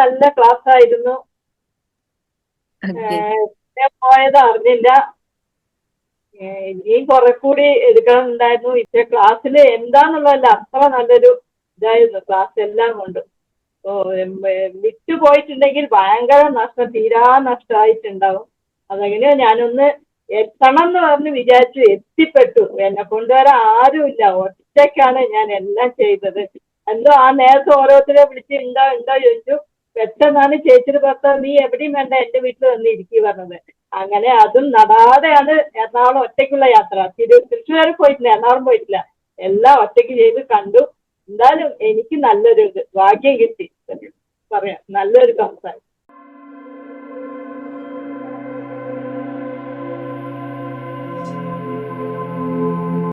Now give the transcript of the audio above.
നല്ല ക്ലാസ് ആയിരുന്നു പോയത് അറിഞ്ഞില്ല. ഇനിയും കുറെ കൂടി എടുക്കണമെന്നുണ്ടായിരുന്നു ഇപ്പൊ ക്ലാസ്സിൽ എന്താന്നുള്ളതല്ല അത്ര നല്ലൊരു ഇതായിരുന്നു. ക്ലാസ് എല്ലാം കൊണ്ട്. വിട്ടു പോയിട്ടുണ്ടെങ്കിൽ ഭയങ്കര നഷ്ടം തീരാ നഷ്ടമായിട്ടുണ്ടാവും. അതെങ്ങനെയോ ഞാനൊന്ന് എത്തണം എന്ന് പറഞ്ഞ് വിചാരിച്ചു എത്തിപ്പെട്ടു. എന്നെ കൊണ്ടുവരാൻ ആരുമില്ല. ഒറ്റയ്ക്കാണ് ഞാൻ എല്ലാം ചെയ്തത്. എന്തോ ആ നേരത്തെ ഓരോരുത്തരെ വിളിച്ച് ഉണ്ടോ ഉണ്ടോ ചോദിച്ചു. പെട്ടെന്നാണ് ചേച്ചിയുടെ ഭർത്താവ് നീ എവിടെയും വേണ്ട എന്റെ വീട്ടിൽ വന്ന് ഇരിക്കുക പറഞ്ഞത്. അങ്ങനെ അതും നടാതെയാണ് എറണാകുളം ഒറ്റയ്ക്കുള്ള യാത്ര. തിരു തൃശ്ശൂർ പോയിട്ടില്ല എറണാകുളം പോയിട്ടില്ല. എല്ലാം ഒറ്റയ്ക്ക് ചെയ്ത് കണ്ടു. എന്തായാലും എനിക്ക് നല്ലൊരു ഭാഗ്യം കിട്ടി. പറയാം. നല്ലൊരു സംസാരം.